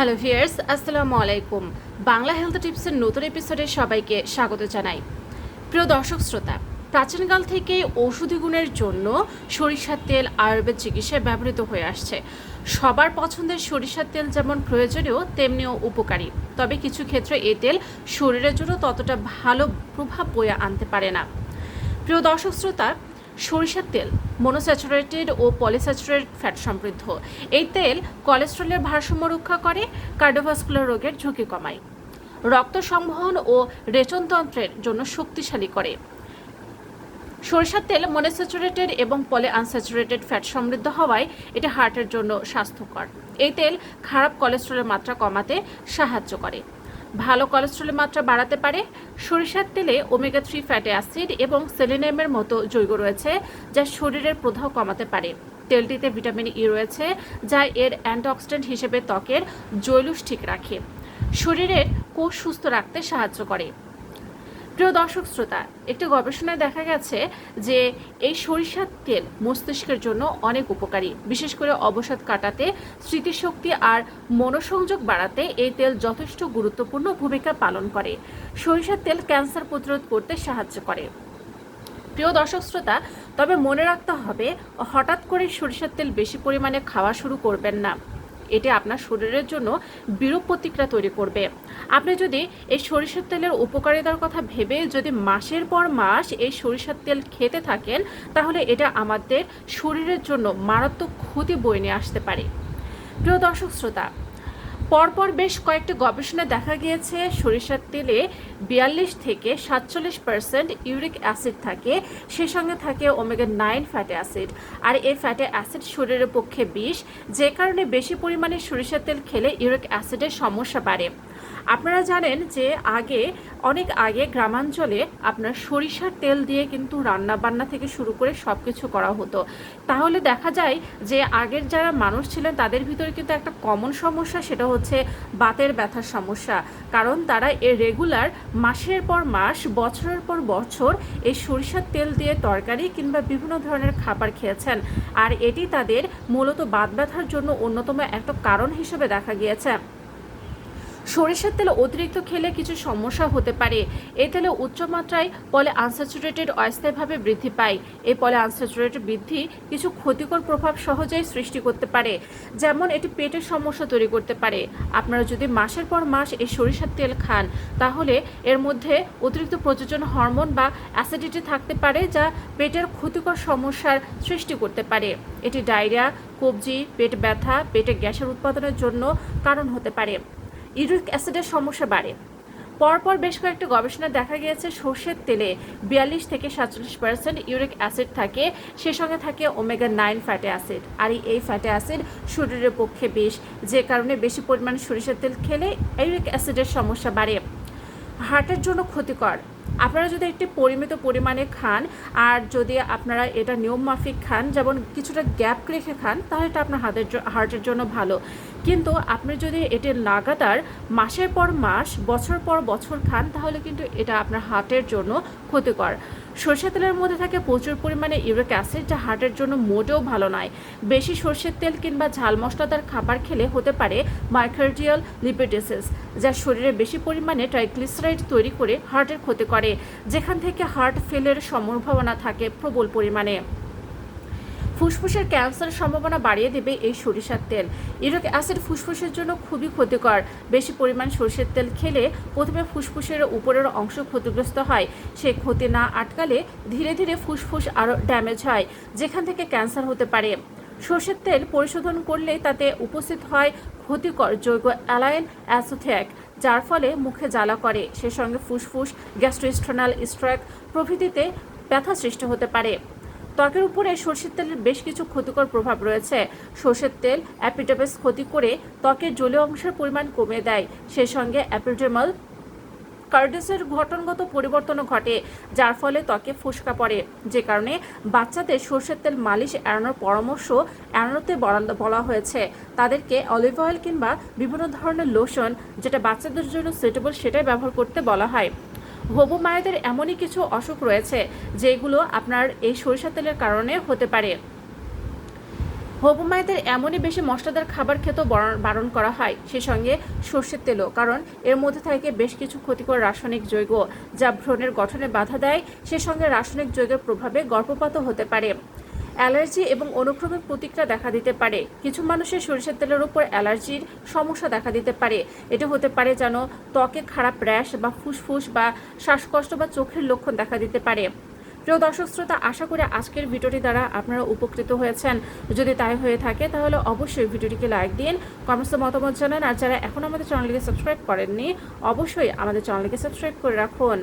Hello viewers আসসালামু আলাইকুম Bangla health টিপসের নতুন এপিসোডে সবাইকে স্বাগত জানাই। প্রিয় দর্শক শ্রোতা, প্রাচীনকাল থেকে ঔষধি গুণের জন্য সরিষার তেল আয়ুর্বেদ চিকিৎসায় ব্যবহৃত হয়ে আসছে। সবার পছন্দের সরিষার তেল যেমন প্রয়োজনীয়, তেমনিও উপকারী। তবে কিছু ক্ষেত্রে এ তেল শরীরের জন্য ততটা ভালো প্রভাব বয়ে আনতে পারে না। প্রিয় দর্শক শ্রোতা সরিষার তেল মনোস্যাচুরেটেড ও পলিস্যাচুরেটেড ফ্যাট সমৃদ্ধ। এই তেল কোলেস্ট্রলের ভারসাম্য রক্ষা করে কার্ডিওভাস্কুলার রোগের ঝুঁকি কমায়। রক্ত সংবহন ও রেচনতন্ত্রের জন্য শক্তিশালী করে। সরিষার তেল মনোস্যাচুরেটেড এবং পলি আনস্যাচুরেটেড ফ্যাট সমৃদ্ধ হওয়ায় এটা হার্টের জন্য স্বাস্থ্যকর। এই তেল খারাপ কোলেস্ট্রলের মাত্রা কমাতে সাহায্য করে। ভালো কোলেস্ট্রলের মাত্রা বাড়াতে পারে। সরিষার তেলে ওমেগা থ্রি ফ্যাটি অ্যাসিড এবং সেলিনিয়ামের মতো যৌগ রয়েছে, যা শরীরের প্রদাহ কমাতে পারে। তেলটিতে ভিটামিন ই রয়েছে, যা এর অ্যান্টিঅক্সিডেন্ট হিসেবে ত্বকের জৈলুস ঠিক রাখে। শরীরের কোষ সুস্থ রাখতে সাহায্য করে। প্রিয় দর্শক শ্রোতা, একটি গবেষণায় দেখা গেছে যে এই সরিষার তেল মস্তিষ্কের জন্য অনেক উপকারী। বিশেষ করে অবসাদ কাটাতে, স্মৃতিশক্তি আর মনোসংযোগ বাড়াতে এই তেল যথেষ্ট গুরুত্বপূর্ণ ভূমিকা পালন করে। সরিষার তেল ক্যান্সার প্রতিরোধ করতে সাহায্য করে। প্রিয় দর্শক শ্রোতা, তবে মনে রাখতে হবে, হঠাৎ করে সরিষার তেল বেশি পরিমাণে খাওয়া শুরু করবেন না। এটি আপনার শরীরের জন্য বিরূপ প্রতিক্রিয়া তৈরি করবে। আপনি যদি এই সরিষার তেলের উপকারিতার কথা ভেবে যদি মাসের পর মাস এই সরিষার তেল খেতে থাকেন, তাহলে এটা আমাদের শরীরের জন্য মারাত্মক ক্ষতি বয়ে নিয়ে আসতে পারে। প্রিয় দর্শক, শ্রোতা পরপর বেশ কয়েকটি গবেষণায় দেখা গিয়েছে। সরিষার তেলে বিয়াল্লিশ থেকে সাতচল্লিশ পার্সেন্ট ইউরিক অ্যাসিড থাকে, সে সঙ্গে থাকে ওমেগা নাইন ফ্যাটি অ্যাসিড। আর এই ফ্যাটি অ্যাসিড শরীরের পক্ষে বিষ, যে কারণে বেশি পরিমাণে সরিষার তেল খেলে ইউরিক অ্যাসিডের সমস্যা বাড়ে। আপনারা জানেন যে আগে, অনেক আগে গ্রামাঞ্চলে আপনার সরিষার তেল দিয়ে কিন্তু রান্না বান্না থেকে শুরু করে সব কিছু করা হতো। তাহলে দেখা যায় যে আগের যারা মানুষ ছিলেন, তাদের ভিতরে কিন্তু একটা কমন সমস্যা সেটা হচ্ছে বাতের ব্যথার সমস্যা। কারণ তারা এ রেগুলার মাসের পর মাস, বছরের পর বছর এই সরিষার তেল দিয়ে তরকারি কিংবা বিভিন্ন ধরনের খাবার খেয়েছেন। আর এটি তাদের মূলত বাত ব্যথার জন্য অন্যতম একটা কারণ হিসেবে দেখা গিয়েছে। সরিষার তেল অতিরিক্ত খেলে কিছু সমস্যা হতে পারে। এই তেলে উচ্চমাত্রায় পলে আনস্যাচুরেটেড অস্থায়ীভাবে বৃদ্ধি পায়। এই পলে আনস্যাচুরেটেড বৃদ্ধি কিছু ক্ষতিকর প্রভাব সহজেই সৃষ্টি করতে পারে, যেমন এটি পেটের সমস্যা তৈরি করতে পারে। আপনারা যদি মাসের পর মাস এই সরিষার তেল খান, তাহলে এর মধ্যে অতিরিক্ত প্রযোজন হরমোন বা অ্যাসিডিটি থাকতে পারে, যা পেটের ক্ষতিকর সমস্যার সৃষ্টি করতে পারে। এটি ডায়রিয়া, কবজি, পেট ব্যথা, পেটে গ্যাসের উৎপাদনের জন্য কারণ হতে পারে। ইউরিক অ্যাসিডের সমস্যা বাড়ে। পরপর বেশ কয়েকটি গবেষণায় দেখা গিয়েছে, সর্ষের তেলে বিয়াল্লিশ থেকে সাতচল্লিশ পার্সেন্ট ইউরিক অ্যাসিড থাকে, সে সঙ্গে থাকে ওমেগা নাইন ফ্যাটি অ্যাসিড আর এই ফ্যাটি অ্যাসিড শরীরের পক্ষে বেশ, যে কারণে বেশি পরিমাণে সরিষার তেল খেলে ইউরিক অ্যাসিডের সমস্যা বাড়ে। হার্টের জন্য ক্ষতিকর। আপনারা যদি একটি পরিমিত পরিমাণে খান, আর যদি আপনারা এটা নিয়ম মাফিক খান, যেমন কিছুটা গ্যাপ রেখে খান, তাহলে এটা আপনার হাতের হার্টের জন্য ভালো। কিন্তু আপনি যদি এটি লাগাতার মাসের পর মাস, বছর পর বছর খান, তাহলে কিন্তু এটা আপনার হার্টের জন্য ক্ষতিকর। সরষের তেলের মধ্যে থাকে প্রচুর পরিমাণে ইউরিক অ্যাসিড যা হার্টের জন্য মোটেও ভালো নয়। বেশি সর্ষের তেল কিংবা ঝাল মশলাদার খাবার খেলে হতে পারে মাইক্রোডিয়াল লিপিডিসিস যা শরীরে বেশি পরিমাণে ট্রাইগ্লিসারাইড তৈরি করে হার্টের ক্ষতি করে, যেখান থেকে হার্ট ফেলের সম্ভাবনা থাকে প্রবল পরিমাণে। ফুসফুসের ক্যান্সারের সম্ভাবনা বাড়িয়ে দেবে এই সরিষার তেল। ইউরিক অ্যাসিড ফুসফুসের জন্য খুবই ক্ষতিকর। বেশি পরিমাণ সরিষার তেল খেলে প্রথমে ফুসফুসের উপরের অংশ ক্ষতিগ্রস্ত হয়। সেই ক্ষতি না আটকালে ধীরে ধীরে ফুসফুস আরও ড্যামেজ হয়, যেখান থেকে ক্যান্সার হতে পারে। সর্ষের তেল পরিশোধন করলে তাতে উপস্থিত হয় ক্ষতিকর জৈব অ্যালাইন অ্যাসোথ্যাক যার ফলে মুখে জ্বালা করে। সে সঙ্গে ফুসফুস, গ্যাস্ট্রোস্ট্রোনাল স্ট্রোক প্রভৃতিতে ব্যথা সৃষ্টি হতে পারে। ত্বকের উপরে সর্ষের তেলের বেশ কিছু ক্ষতিকর প্রভাব রয়েছে। সর্ষের তেল অ্যাপিডেমাস ক্ষতি করে ত্বকের জলীয় অংশের পরিমাণ কমিয়ে দেয়। সেই সঙ্গে অ্যাপিডেমাল কার্ডিসের ঘটনগত পরিবর্তনও ঘটে, যার ফলে ত্বকে ফুসকা পড়ে। যে কারণে বাচ্চাদের সর্ষের তেল মালিশ এড়ানোর পরামর্শ এড়ানোতে বলা হয়েছে। তাদেরকে অলিভ অয়েল কিংবা বিভিন্ন ধরনের লোশন, যেটা বাচ্চাদের জন্য সুইটেবল সেটাই ব্যবহার করতে বলা হয়। হবু মায়েদের এমনই কিছু অসুখ রয়েছে, যেগুলো আপনার এই সরিষা তেলের কারণে হতে পারে। হবু মায়েদের এমনই বেশি মশলাদার খাবার খেতেও বরণ- করা হয়, সে সঙ্গে সর্ষের তেলও, কারণ এর মধ্যে থাকে বেশ কিছু ক্ষতিকর রাসায়নিক যৌগ যা ভ্রণের গঠনে বাধা দেয়, সে সঙ্গে রাসায়নিক যৌগের প্রভাবে গর্ভপাতও হতে পারে। অ্যালার্জি এবং অনুক্রমিক প্রতিক্রিয়া দেখা দিতে পারে। কিছু মানুষের সরিষার তেলের উপর অ্যালার্জির সমস্যা দেখা দিতে পারে। এটা হতে পারে যেন ত্বকে খারাপ র্যাশ বা ফুসফুস বা শ্বাসকষ্ট বা চোখের লক্ষণ দেখা দিতে পারে। প্রিয় দর্শক শ্রোতা, আশা করি আজকের ভিডিওটি দ্বারা আপনারা উপকৃত হয়েছেন। যদি তাই হয়ে থাকে, তাহলে অবশ্যই ভিডিওটিকে লাইক দিন কমেন্টসে মতামত জানান। আর যারা এখন আমাদের চ্যানেলটিকে সাবস্ক্রাইব করেননি, অবশ্যই আমাদের চ্যানেলটিকে সাবস্ক্রাইব করে রাখুন।